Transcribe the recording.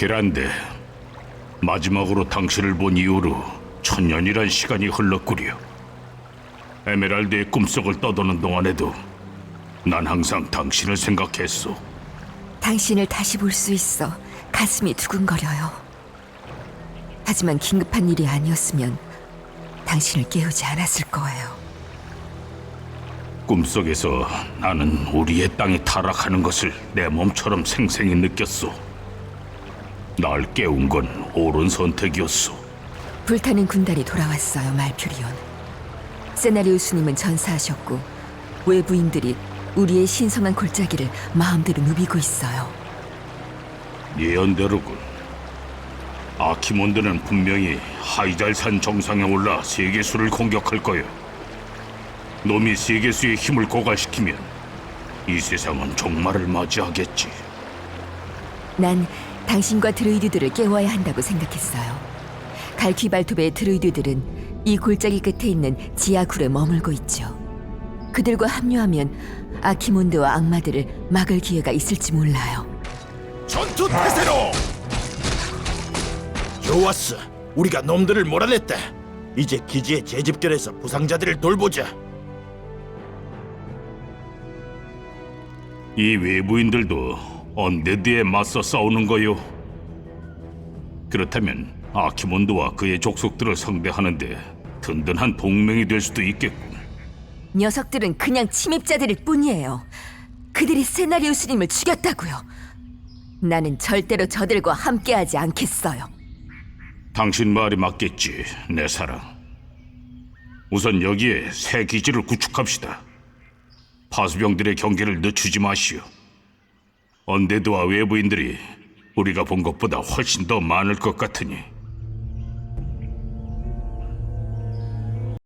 키란데 마지막으로 당신을 본 이후로 천년이란 시간이 흘렀구려. 에메랄드의 꿈속을 떠도는 동안에도 난 항상 당신을 생각했어. 당신을 다시 볼 수 있어 가슴이 두근거려요. 하지만 긴급한 일이 아니었으면 당신을 깨우지 않았을 거예요. 꿈속에서 나는 우리의 땅이 타락하는 것을 내 몸처럼 생생히 느꼈어. 날 깨운 건 옳은 선택이었어. 불타는 군단이 돌아왔어요, 말퓨리온. 세나리우스님은 전사하셨고 외부인들이 우리의 신성한 골짜기를 마음대로 누비고 있어요. 예언대로군. 아키몬드는 분명히 하이달산 정상에 올라 세계수를 공격할 거야. 놈이 세계수의 힘을 고갈시키면 이 세상은 종말을 맞이하겠지. 난 당신과 드루이드들을 깨워야 한다고 생각했어요. 갈퀴발톱의 드루이드들은 이 골짜기 끝에 있는 지하굴에 머물고 있죠. 그들과 합류하면 아키몬드와 악마들을 막을 기회가 있을지 몰라요. 전투 태세로! 좋았어. 우리가 놈들을 몰아냈다. 이제 기지에 재집결해서 부상자들을 돌보자. 이 외부인들도 언데드에 맞서 싸우는 거요. 그렇다면 아키몬드와 그의 족속들을 상대하는데 든든한 동맹이 될 수도 있겠군. 녀석들은 그냥 침입자들일 뿐이에요. 그들이 세나리우스님을 죽였다고요. 나는 절대로 저들과 함께하지 않겠어요. 당신 말이 맞겠지, 내 사랑. 우선 여기에 새 기지를 구축합시다. 파수병들의 경계를 늦추지 마시오. 언데드와 외부인들이 우리가 본 것보다 훨씬 더 많을 것 같으니